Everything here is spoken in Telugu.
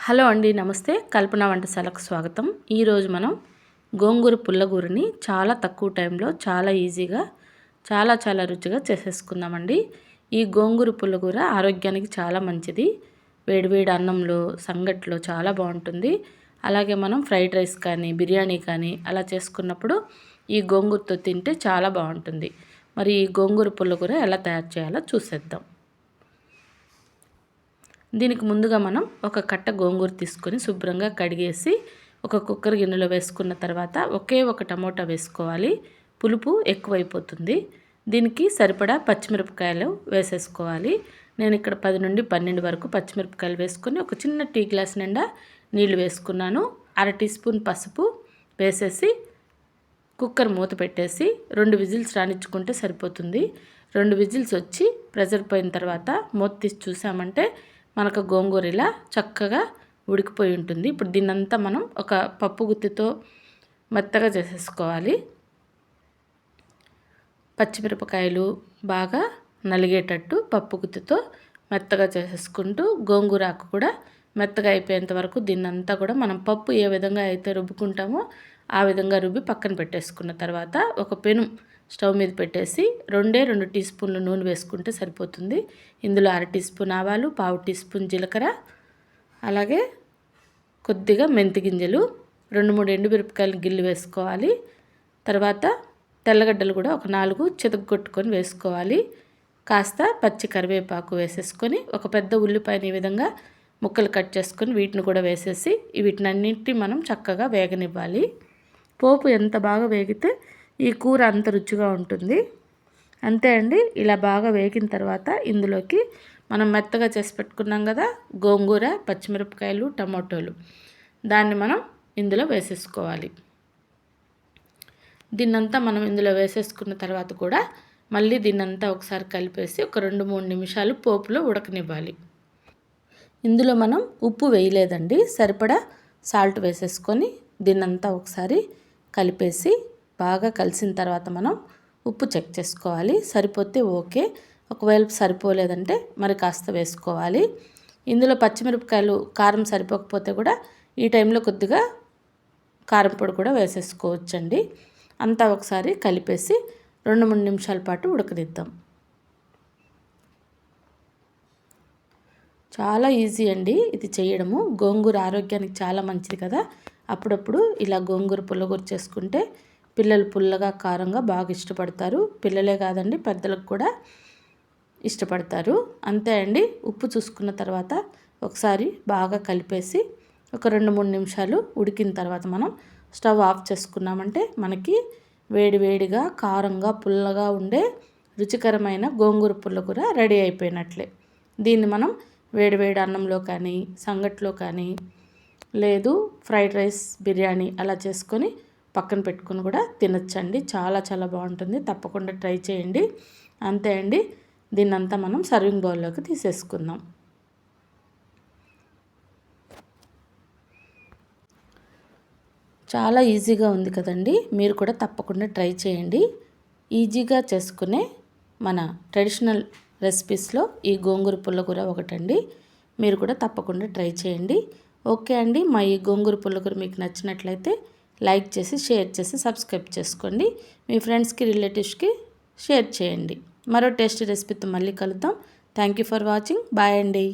హలో అండి నమస్తే. కల్పన వంటశాలకు స్వాగతం. ఈరోజు మనం గోంగూర పుల్లగూరని చాలా తక్కువ టైంలో చాలా ఈజీగా చాలా చాలా రుచిగా చేసేసుకుందామండి. ఈ గోంగూర పుల్లగూర ఆరోగ్యానికి చాలా మంచిది. వేడివేడి అన్నంలో సంగట్లో చాలా బాగుంటుంది. అలాగే మనం ఫ్రైడ్ రైస్ కానీ బిర్యానీ కానీ అలా చేసుకున్నప్పుడు ఈ గోంగూరతో తింటే చాలా బాగుంటుంది. మరి ఈ గోంగూర పుల్లగూర ఎలా తయారు చేయాలో చూసేద్దాం. దీనికి ముందుగా మనం ఒక కట్ట గోంగూర తీసుకొని శుభ్రంగా కడిగేసి ఒక కుక్కర్ గిన్నెలో వేసుకున్న తర్వాత ఒకే ఒక టమోటా వేసుకోవాలి. పులుపు ఎక్కువైపోతుంది. దీనికి సరిపడా పచ్చిమిరపకాయలు వేసేసుకోవాలి. నేను ఇక్కడ పది నుండి పన్నెండు వరకు పచ్చిమిరపకాయలు వేసుకొని ఒక చిన్న టీ గ్లాస్ నిండా నీళ్ళు వేసుకున్నాను. అర టీ స్పూన్ పసుపు వేసేసి కుక్కర్ మూత పెట్టేసి రెండు విజిల్స్ రాణించుకుంటే సరిపోతుంది. రెండు విజిల్స్ వచ్చి ప్రెజర్ పోయిన తర్వాత మూత తీసి చూసామంటే మనకు గోంగూర ఇలా చక్కగా ఉడికిపోయి ఉంటుంది. ఇప్పుడు దీన్నంతా మనం ఒక పప్పు గుత్తితో మెత్తగా చేసేసుకోవాలి. పచ్చిమిరపకాయలు బాగా నలిగేటట్టు పప్పు గుత్తితో మెత్తగా చేసేసుకుంటూ గోంగూర ఆకు కూడా మెత్తగా అయిపోయేంత వరకు దీన్నంతా కూడా మనం పప్పు ఏ విధంగా అయితే రుబ్బుకుంటామో ఆ విధంగా రుబ్బి పక్కన పెట్టేసుకున్న తర్వాత ఒక పెను స్టవ్ మీద పెట్టేసి రెండే రెండు టీ స్పూన్లు నూనె వేసుకుంటే సరిపోతుంది. ఇందులో అర టీ స్పూన్ ఆవాలు పావు టీ స్పూన్ జీలకర్ర అలాగే కొద్దిగా మెంతి గింజలు రెండు మూడు ఎండుమిరపకాయలు గిల్లు వేసుకోవాలి. తర్వాత తెల్లగడ్డలు కూడా ఒక నాలుగు కొట్టుకొని వేసుకోవాలి. కాస్త పచ్చి కరివేపాకు వేసేసుకొని ఒక పెద్ద ఉల్లిపాయని ఈ విధంగా ముక్కలు కట్ చేసుకొని వీటిని కూడా వేసేసి వీటినన్నింటినీ మనం చక్కగా వేగనివ్వాలి. పోపు ఎంత బాగా వేగితే ఈ కూర అంత రుచిగా ఉంటుంది. అంతే అండి. ఇలా బాగా వేగిన తర్వాత ఇందులోకి మనం మెత్తగా చేసి పెట్టుకున్నాం కదా గోంగూర పచ్చిమిరపకాయలు టమాటోలు. దాన్ని మనం ఇందులో వేసేసుకోవాలి. దీన్నంతా మనం ఇందులో వేసేసుకున్న తర్వాత కూడా మళ్ళీ దీన్నంతా ఒకసారి కలిపేసి ఒక రెండు మూడు నిమిషాలు పోపులో ఉడకనివ్వాలి. ఇందులో మనం ఉప్పు వేయలేదండి. సరిపడా సాల్ట్ వేసేసుకొని దీన్నంతా ఒకసారి కలిపేసి బాగా కలిసిన తర్వాత మనం ఉప్పు చెక్ చేసుకోవాలి. సరిపోతే ఓకే. ఒకవేళ సరిపోలేదంటే మరి కాస్త వేసుకోవాలి. ఇందులో పచ్చిమిరపకాయలు కారం సరిపోకపోతే కూడా ఈ టైంలో కొద్దిగా కారం పొడి కూడా వేసేసుకోవచ్చండి. అంతా ఒకసారి కలిపేసి రెండు మూడు నిమిషాల పాటు ఉడకనిద్దాం. చాలా ఈజీ అండి ఇది చేయడము. గోంగూర ఆరోగ్యానికి చాలా మంచిది కదా. అప్పుడప్పుడు ఇలా గోంగూర పుల్లగూర చేసుకుంటే పిల్లలు పుల్లగా కారంగా బాగా ఇష్టపడతారు. పిల్లలే కాదండి పెద్దలకు కూడా ఇష్టపడతారు. అంతే అండి. ఉప్పు చూసుకున్న తర్వాత ఒకసారి బాగా కలిపేసి ఒక రెండు మూడు నిమిషాలు ఉడికిన తర్వాత మనం స్టవ్ ఆఫ్ చేసుకున్నామంటే మనకి వేడివేడిగా కారంగా పుల్లగా ఉండే రుచికరమైన గోంగూర పుల్లకూర రెడీ అయిపోయినట్లే. దీన్ని మనం వేడివేడి అన్నంలో కానీ సంగట్లో కానీ లేదు ఫ్రైడ్ రైస్ బిర్యానీ అలా చేసుకొని పక్కన పెట్టుకుని కూడా తినచ్చండి. చాలా చాలా బాగుంటుంది. తప్పకుండా ట్రై చేయండి. అంతే అండి. దీన్నంతా మనం సర్వింగ్ బౌల్లోకి తీసేసుకుందాం. చాలా ఈజీగా ఉంది కదండి. మీరు కూడా తప్పకుండా ట్రై చేయండి. ఈజీగా చేసుకునే మన ట్రెడిషనల్ రెసిపీస్లో ఈ గోంగూర పుల్లకూర ఒకటండి. మీరు కూడా తప్పకుండా ట్రై చేయండి. ఓకే అండి. మా ఈ గోంగూర పుల్లకూర మీకు నచ్చినట్లయితే లైక్ చేసి షేర్ చేసి సబ్స్క్రైబ్ చేసుకోండి. మీ ఫ్రెండ్స్కి రిలేటివ్స్కి షేర్ చేయండి. మరో టేస్ట్ రెసిపీతో మళ్ళీ కలుద్దాం. Thank you for watching. Bye అండి.